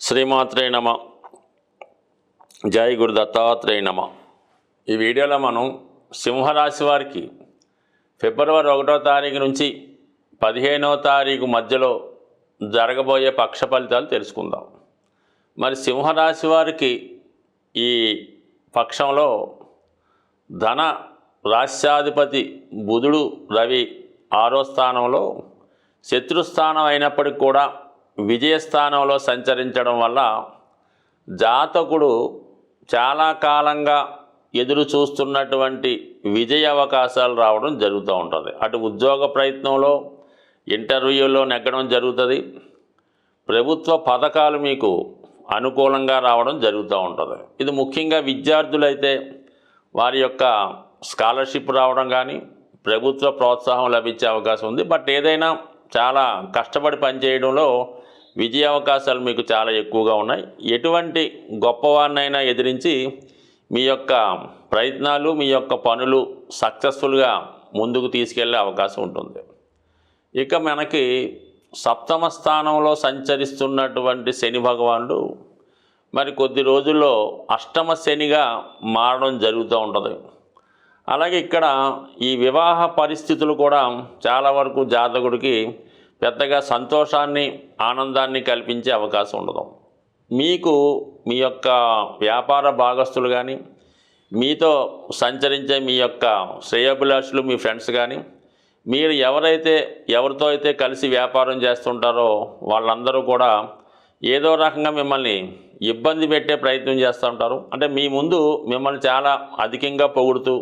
శ్రీమాత్రే నమ. జై గురు దత్తాత్రేయ నమ. ఈ వీడియోలో మనం సింహరాశి వారికి ఫిబ్రవరి ఒకటో తారీఖు నుంచి పదిహేనవ తారీఖు మధ్యలో జరగబోయే పక్ష ఫలితాలు తెలుసుకుందాం. మరి సింహరాశి వారికి ఈ పక్షంలో ధన రాష్ట్రాధిపతి బుధుడు రవి ఆరో స్థానంలో శత్రుస్థానం అయినప్పటికి కూడా విజయస్థానంలో సంచరించడం వల్ల జాతకుడు చాలా కాలంగా ఎదురు చూస్తున్నటువంటి విజయ అవకాశాలు రావడం జరుగుతూ ఉంటుంది. అటు ఉద్యోగ ప్రయత్నంలో ఇంటర్వ్యూలో నెగ్గడం జరుగుతుంది. ప్రభుత్వ పథకాలు మీకు అనుకూలంగా రావడం జరుగుతూ ఉంటుంది. ఇది ముఖ్యంగా విద్యార్థులైతే వారి యొక్క స్కాలర్షిప్ రావడం కానీ ప్రభుత్వ ప్రోత్సాహం లభించే అవకాశం ఉంది. బట్ ఏదైనా చాలా కష్టపడి పనిచేయడంలో విజయ అవకాశాలు మీకు చాలా ఎక్కువగా ఉన్నాయి. ఎటువంటి గొప్పవారినైనా ఎదిరించి మీ యొక్క ప్రయత్నాలు మీ యొక్క పనులు సక్సెస్ఫుల్గా ముందుకు తీసుకెళ్ళే అవకాశం ఉంటుంది. ఇక మనకి సప్తమ స్థానంలో సంచరిస్తున్నటువంటి శని భగవానుడు మరి కొద్ది రోజుల్లో అష్టమ శనిగా మారడం జరుగుతూ ఉంటుంది. అలాగే ఇక్కడ ఈ వివాహ పరిస్థితులు కూడా చాలా వరకు జాతకుడికి పెద్దగా సంతోషాన్ని ఆనందాన్ని కల్పించే అవకాశం ఉండదు. మీకు మీ యొక్క వ్యాపార భాగస్తులు కానీ మీతో సంచరించే మీ యొక్క శ్రేయభిలాషులు మీ ఫ్రెండ్స్ కానీ మీరు ఎవరైతే ఎవరితో అయితే కలిసి వ్యాపారం చేస్తుంటారో వాళ్ళందరూ కూడా ఏదో రకంగా మిమ్మల్ని ఇబ్బంది పెట్టే ప్రయత్నం చేస్తూ ఉంటారు. అంటే మీ ముందు మిమ్మల్ని చాలా అధికంగా పొగుడుతూ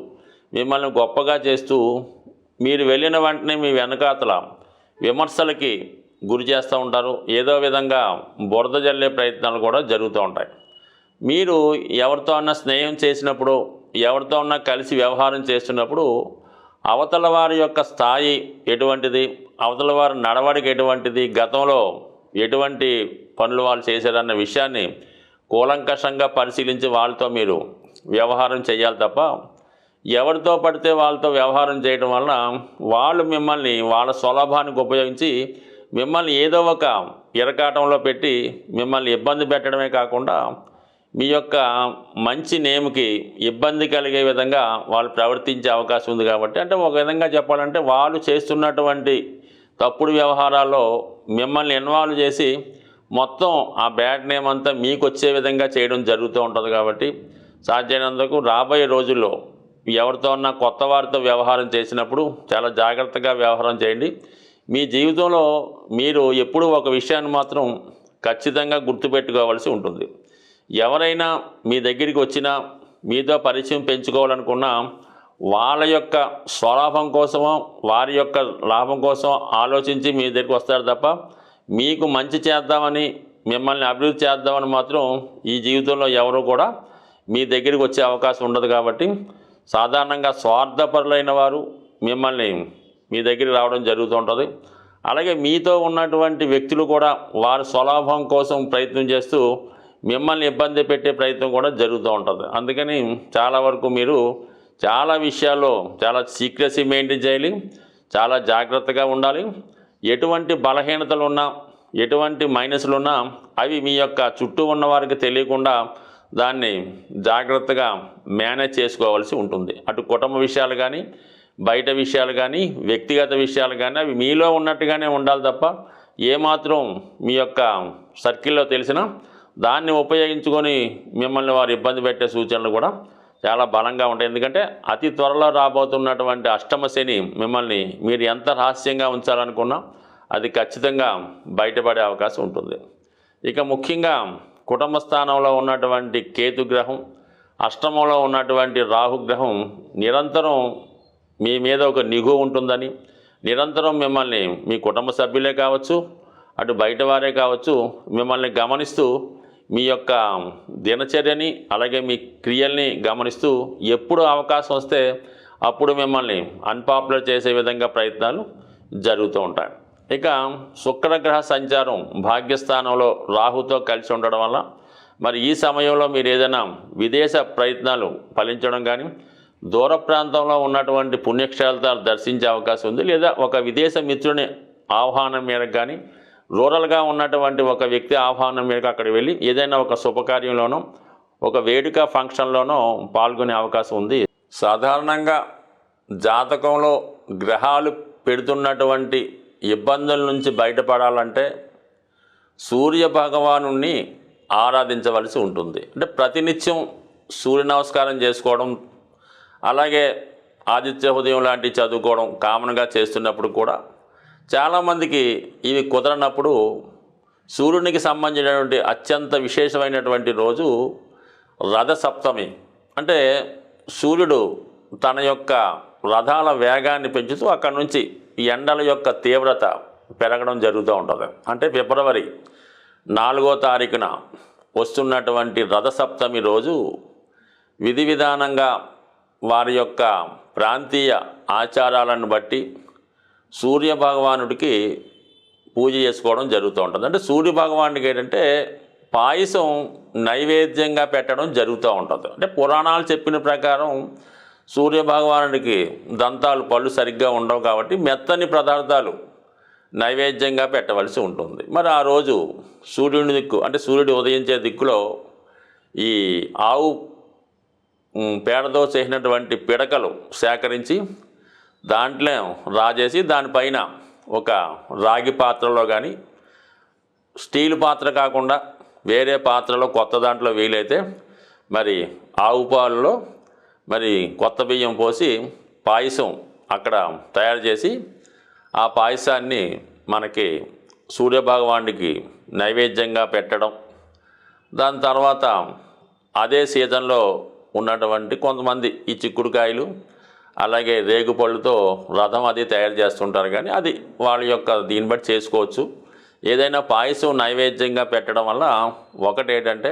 మిమ్మల్ని గొప్పగా చేస్తూ మీరు వెళ్ళిన వెంటనే మీ వెనకాతల విమర్శలకి గురి చేస్తూ ఉంటారు. ఏదో విధంగా బురద జల్లే ప్రయత్నాలు కూడా జరుగుతూ ఉంటాయి. మీరు ఎవరితో అన్నా స్నేహం చేసినప్పుడు ఎవరితో అన్నా కలిసి వ్యవహారం చేస్తున్నప్పుడు అవతల వారి యొక్క స్థాయి ఎటువంటిది అవతల వారి నడవడిక ఎటువంటిది గతంలో ఎటువంటి పనులు వాళ్ళు చేశారన్న విషయాన్ని కూలంకషంగా పరిశీలించి వాళ్ళతో మీరు వ్యవహారం చేయాలి తప్ప ఎవరితో పడితే వాళ్ళతో వ్యవహారం చేయడం వలన వాళ్ళు మిమ్మల్ని వాళ్ళ స్వలాభానికి ఉపయోగించి మిమ్మల్ని ఏదో ఒక ఇరకాటంలో పెట్టి మిమ్మల్ని ఇబ్బంది పెట్టడమే కాకుండా మీ యొక్క మంచి నేమ్కి ఇబ్బంది కలిగే విధంగా వాళ్ళు ప్రవర్తించే అవకాశం ఉంది కాబట్టి అంటే ఒక విధంగా చెప్పాలంటే వాళ్ళు చేస్తున్నటువంటి తప్పుడు వ్యవహారాల్లో మిమ్మల్ని ఇన్వాల్వ్ చేసి మొత్తం ఆ బ్యాడ్ నేమ్ అంతా మీకు వచ్చే విధంగా చేయడం జరుగుతూ ఉంటుంది కాబట్టి సాధ్యమైనందుకు రాబోయే రోజుల్లో ఎవరితో ఉన్నా కొత్త వారితో వ్యవహారం చేసినప్పుడు చాలా జాగ్రత్తగా వ్యవహారం చేయండి. మీ జీవితంలో మీరు ఎప్పుడూ ఒక విషయాన్ని మాత్రం ఖచ్చితంగా గుర్తుపెట్టుకోవాల్సి ఉంటుంది. ఎవరైనా మీ దగ్గరికి వచ్చినా మీతో పరిచయం పెంచుకోవాలనుకున్నా వాళ్ళ యొక్క స్వలాభం కోసమో వారి యొక్క లాభం కోసం ఆలోచించి మీ దగ్గరికి వస్తారు తప్ప మీకు మంచి చేద్దామని మిమ్మల్ని అభివృద్ధి చేద్దామని మాత్రం ఈ జీవితంలో ఎవరు కూడా మీ దగ్గరికి వచ్చే అవకాశం ఉండదు కాబట్టి సాధారణంగా స్వార్థపరులైన వారు మిమ్మల్ని మీ దగ్గరికి రావడం జరుగుతూ ఉంటుంది. అలాగే మీతో ఉన్నటువంటి వ్యక్తులు కూడా వారి స్వలాభం కోసం ప్రయత్నం చేస్తూ మిమ్మల్ని ఇబ్బంది పెట్టే ప్రయత్నం కూడా జరుగుతూ ఉంటుంది. అందుకని చాలా వరకు మీరు చాలా విషయాల్లో చాలా సీక్రెసీ మెయింటైన్ చేయాలి చాలా జాగ్రత్తగా ఉండాలి. ఎటువంటి బలహీనతలు ఉన్నా ఎటువంటి మైనస్లు ఉన్నా అవి మీ యొక్క చుట్టూ ఉన్న వారికి తెలియకుండా దాన్ని జాగ్రత్తగా మేనేజ్ చేసుకోవాల్సి ఉంటుంది. అటు కుటుంబ విషయాలు కానీ బయట విషయాలు కానీ వ్యక్తిగత విషయాలు కానీ అవి మీలో ఉన్నట్టుగానే ఉండాలి తప్ప ఏమాత్రం మీ యొక్క సర్కిల్లో తెలిసినా దాన్ని ఉపయోగించుకొని మిమ్మల్ని వారు ఇబ్బంది పెట్టే సూచనలు కూడా చాలా బలంగా ఉంటాయి. ఎందుకంటే అతి త్వరలో రాబోతున్నటువంటి అష్టమ శని మిమ్మల్ని మీరు ఎంత రహస్యంగా ఉంచాలనుకున్నా అది ఖచ్చితంగా బయటపడే అవకాశం ఉంటుంది. ఇక ముఖ్యంగా కుటుంబ స్థానంలో ఉన్నటువంటి కేతుగ్రహం అష్టమంలో ఉన్నటువంటి రాహుగ్రహం నిరంతరం మీ మీద ఒక నిఘు ఉంటుందని నిరంతరం మిమ్మల్ని మీ కుటుంబ సభ్యులే కావచ్చు అటు బయట వారే కావచ్చు మిమ్మల్ని గమనిస్తూ మీ యొక్క దినచర్యని అలాగే మీ క్రియల్ని గమనిస్తూ ఎప్పుడు అవకాశం వస్తే అప్పుడు మిమ్మల్ని అన్పాపులర్ చేసే విధంగా ప్రయత్నాలు జరుగుతూ ఉంటాయి. ఇక శుక్రగ్రహ సంచారం భాగ్యస్థానంలో రాహుతో కలిసి ఉండడం వల్ల మరి ఈ సమయంలో మీరు ఏదైనా విదేశ ప్రయత్నాలు ఫలించడం కానీ దూర ప్రాంతంలో ఉన్నటువంటి పుణ్యక్షేత్రాలు దర్శించే అవకాశం ఉంది. లేదా ఒక విదేశ మిత్రుని ఆహ్వానం మేరకు కానీ రూరల్గా ఉన్నటువంటి ఒక వ్యక్తి ఆహ్వానం మేరకు అక్కడికి వెళ్ళి ఏదైనా ఒక శుభకార్యంలోనో ఒక వేడుక ఫంక్షన్లోనో పాల్గొనే అవకాశం ఉంది. సాధారణంగా జాతకంలో గ్రహాలు పెడుతున్నటువంటి ఇబ్బందుల నుంచి బయటపడాలంటే సూర్య భగవాను ఆరాధించవలసి ఉంటుంది. అంటే ప్రతినిత్యం సూర్య నమస్కారం చేసుకోవడం అలాగే ఆదిత్య హృదయం లాంటివి చదువుకోవడం కామన్గా చేస్తున్నప్పుడు కూడా చాలామందికి ఇవి కుదరనప్పుడు సూర్యునికి సంబంధించినటువంటి అత్యంత విశేషమైనటువంటి రోజు రథ సప్తమి అంటే సూర్యుడు తన యొక్క రథాల వేగాన్ని పెంచుతూ అక్కడి నుంచి ఎండల యొక్క తీవ్రత పెరగడం జరుగుతూ ఉంటుంది. అంటే ఫిబ్రవరి నాలుగో తారీఖున వస్తున్నటువంటి రథసప్తమి రోజు విధి విధానంగా వారి యొక్క ప్రాంతీయ ఆచారాలను బట్టి సూర్య భగవానుడికి పూజ చేసుకోవడం జరుగుతూ ఉంటుంది. అంటే సూర్య భగవానుడికి ఏంటంటే పాయసం నైవేద్యంగా పెట్టడం జరుగుతూ ఉంటుంది. అంటే పురాణాలు చెప్పిన ప్రకారం సూర్యభగవానుడికి దంతాలు పళ్ళు సరిగ్గా ఉండవు కాబట్టి మెత్తని పదార్థాలు నైవేద్యంగా పెట్టవలసి ఉంటుంది. మరి ఆ రోజు సూర్యుని దిక్కు అంటే సూర్యుడు ఉదయించే దిక్కులో ఈ ఆవు పేడతో చేసినటువంటి పిడకలు సేకరించి దాంట్లో రాజేసి దానిపైన ఒక రాగి పాత్రలో కానీ స్టీల్ పాత్ర కాకుండా వేరే పాత్రలో కొత్త దాంట్లో వీలైతే మరి ఆవు పాలలో మరి కొత్త బియ్యం పోసి పాయసం అక్కడ తయారు చేసి ఆ పాయసాన్ని మనకి సూర్యభగవానుడికి నైవేద్యంగా పెట్టడం. దాని తర్వాత అదే సీజన్లో ఉన్నటువంటి కొంతమంది ఈ చిక్కుడుకాయలు అలాగే రేగుపళ్ళుతో రథం అది తయారు చేస్తుంటారు. కానీ అది వాళ్ళ యొక్క దీన్ని బట్టి చేసుకోవచ్చు. ఏదైనా పాయసం నైవేద్యంగా పెట్టడం వల్ల ఒకటేటంటే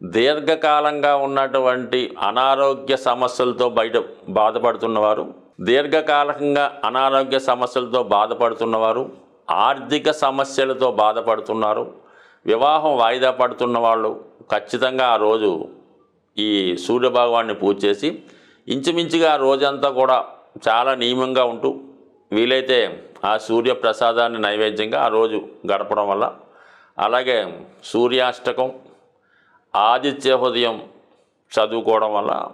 దీర్ఘకాలంగా ఉన్నటువంటి అనారోగ్య సమస్యలతో బయట బాధపడుతున్నవారు దీర్ఘకాలంగా అనారోగ్య సమస్యలతో బాధపడుతున్నవారు ఆర్థిక సమస్యలతో బాధపడుతున్నారు వివాహం వాయిదా పడుతున్న వాళ్ళు ఖచ్చితంగా ఆ రోజు ఈ సూర్యభగవాన్ని పూజ చేసి ఇంచుమించుగా ఆ రోజంతా కూడా చాలా నియమంగా ఉంటూ వీలైతే ఆ సూర్య ప్రసాదాన్ని నైవేద్యంగా ఆ రోజు గడపడం వల్ల అలాగే సూర్యాష్టకం ఆదిత్య హృదయం చదువుకోవడం వల్ల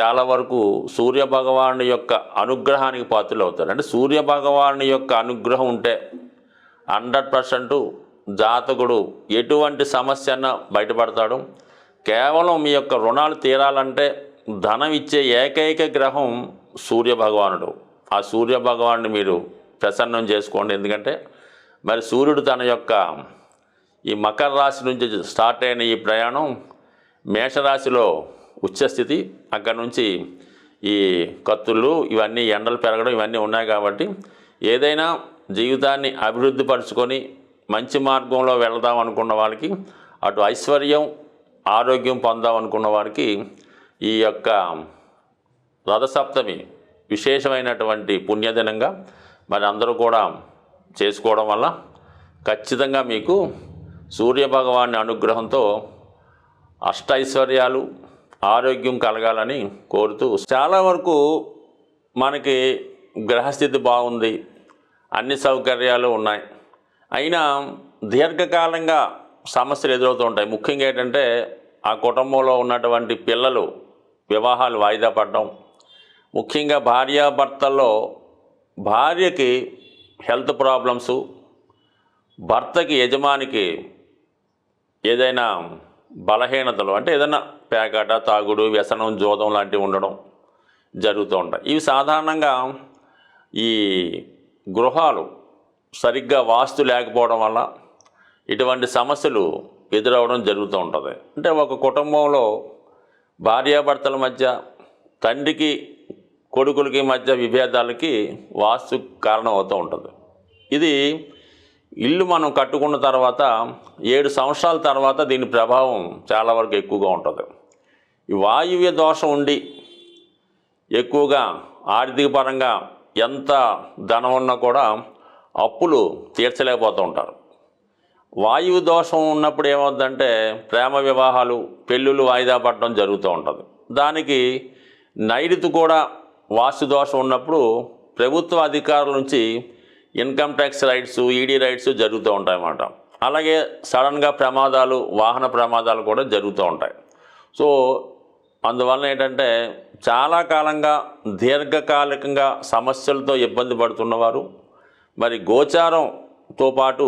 చాలా వరకు సూర్య భగవాను యొక్క అనుగ్రహానికి పాత్రలు అవుతారు. అంటే సూర్యభగవాను యొక్క అనుగ్రహం ఉంటే హండ్రెడ్ పర్సెంట్ జాతకుడు ఎటువంటి సమస్య బయటపడతాడు. కేవలం మీ యొక్క రుణాలు తీరాలంటే ధనం ఇచ్చే ఏకైక గ్రహం సూర్య భగవానుడు. ఆ సూర్య భగవాన్ని మీరు ప్రసన్నం చేసుకోండి. ఎందుకంటే మరి సూర్యుడు తన యొక్క ఈ మకర రాశి నుంచి స్టార్ట్ అయిన ఈ ప్రయాణం మేషరాశిలో ఉచ్చస్థితి అక్కడి నుంచి ఈ కత్తులు ఇవన్నీ ఎండలు పెరగడం ఇవన్నీ ఉన్నాయి కాబట్టి ఏదైనా జీవితాన్ని అభివృద్ధి పరుచుకొని మంచి మార్గంలో వెళదాం అనుకున్న వాళ్ళకి అటు ఐశ్వర్యం ఆరోగ్యం పొందాం అనుకున్న వారికి ఈ యొక్క రథసప్తమి విశేషమైనటువంటి పుణ్యదినంగా మరి అందరూ కూడా చేసుకోవడం వల్ల ఖచ్చితంగా మీకు సూర్యభగవాని అనుగ్రహంతో అష్టైశ్వర్యాలు ఆరోగ్యం కలగాలని కోరుతూ చాలా వరకు మనకి గ్రహస్థితి బాగుంది. అన్ని సౌకర్యాలు ఉన్నాయి. అయినా దీర్ఘకాలంగా సమస్యలు ఎదురవుతూ ఉంటాయి. ముఖ్యంగా ఏంటంటే ఆ కుటుంబంలో ఉన్నటువంటి పిల్లలు వివాహాలు వాయిదా పడడం. ముఖ్యంగా భార్యాభర్తల్లో భార్యకి హెల్త్ ప్రాబ్లమ్సు భర్తకి యజమానికి ఏదైనా బలహీనతలు అంటే ఏదైనా పేకాట తాగుడు వ్యసనం జోదం లాంటివి ఉండడం జరుగుతూ ఉంటాయి. ఇవి సాధారణంగా ఈ గృహాలు సరిగ్గా వాస్తు లేకపోవడం వల్ల ఇటువంటి సమస్యలు ఎదురవడం జరుగుతూ ఉంటుంది. అంటే ఒక కుటుంబంలో భార్యాభర్తల మధ్య తండ్రికి కొడుకులకి మధ్య విభేదాలకి వాస్తు కారణం అవుతూ ఉంటుంది. ఇది ఇల్లు మనం కట్టుకున్న తర్వాత ఏడు సంవత్సరాల తర్వాత దీని ప్రభావం చాలా వరకు ఎక్కువగా ఉంటుంది. ఈ వాయువ్య దోషం ఉండి ఎక్కువగా ఆర్థిక పరంగా ఎంత ధనం ఉన్నా కూడా అప్పులు తీర్చలేకపోతూ ఉంటారు. వాయువు దోషం ఉన్నప్పుడు ఏమవుతుందంటే ప్రేమ వివాహాలు పెళ్ళిళ్ళు వాయిదా పడడం జరుగుతూ ఉంటుంది. దానికి నైరుతి కూడా వాస్తు దోషం ఉన్నప్పుడు ప్రభుత్వ అధికారుల నుంచి income tax raids ED raids జరుగుతూ ఉంటాయి అన్నమాట. అలాగే సడన్గా ప్రమాదాలు వాహన ప్రమాదాలు కూడా జరుగుతూ ఉంటాయి. సో అందువల్ల ఏంటంటే చాలా కాలంగా దీర్ఘకాలికంగా సమస్యలతో ఇబ్బంది పడుతున్నవారు మరి గోచారంతో పాటు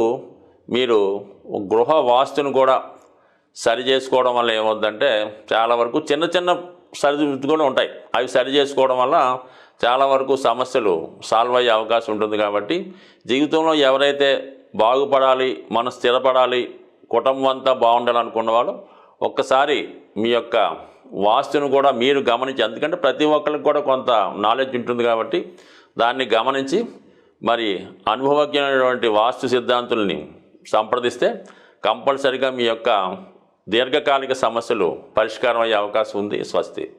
మీరు గృహ వాస్తును కూడా సరి చేసుకోవడం వల్ల ఏమవుతుందంటే చాలా వరకు చిన్న చిన్న సరిదిద్దుకొని కూడా ఉంటాయి. అవి సరి చేసుకోవడం వల్ల చాలా వరకు సమస్యలు సాల్వ్ అయ్యే అవకాశం ఉంటుంది కాబట్టి జీవితంలో ఎవరైతే బాగుపడాలి మనం స్థిరపడాలి కుటుంబం అంతా బాగుండాలనుకున్న వాళ్ళు ఒక్కసారి మీ యొక్క వాస్తును కూడా మీరు గమనించి ఎందుకంటే ప్రతి ఒక్కరికి కూడా కొంత నాలెడ్జ్ ఉంటుంది కాబట్టి దాన్ని గమనించి మరి అనుభవజ్ఞమైనటువంటి వాస్తు సిద్ధాంతుల్ని సంప్రదిస్తే కంపల్సరిగా మీ యొక్క దీర్ఘకాలిక సమస్యలు పరిష్కారం అయ్యే అవకాశం ఉంది. స్వస్తి.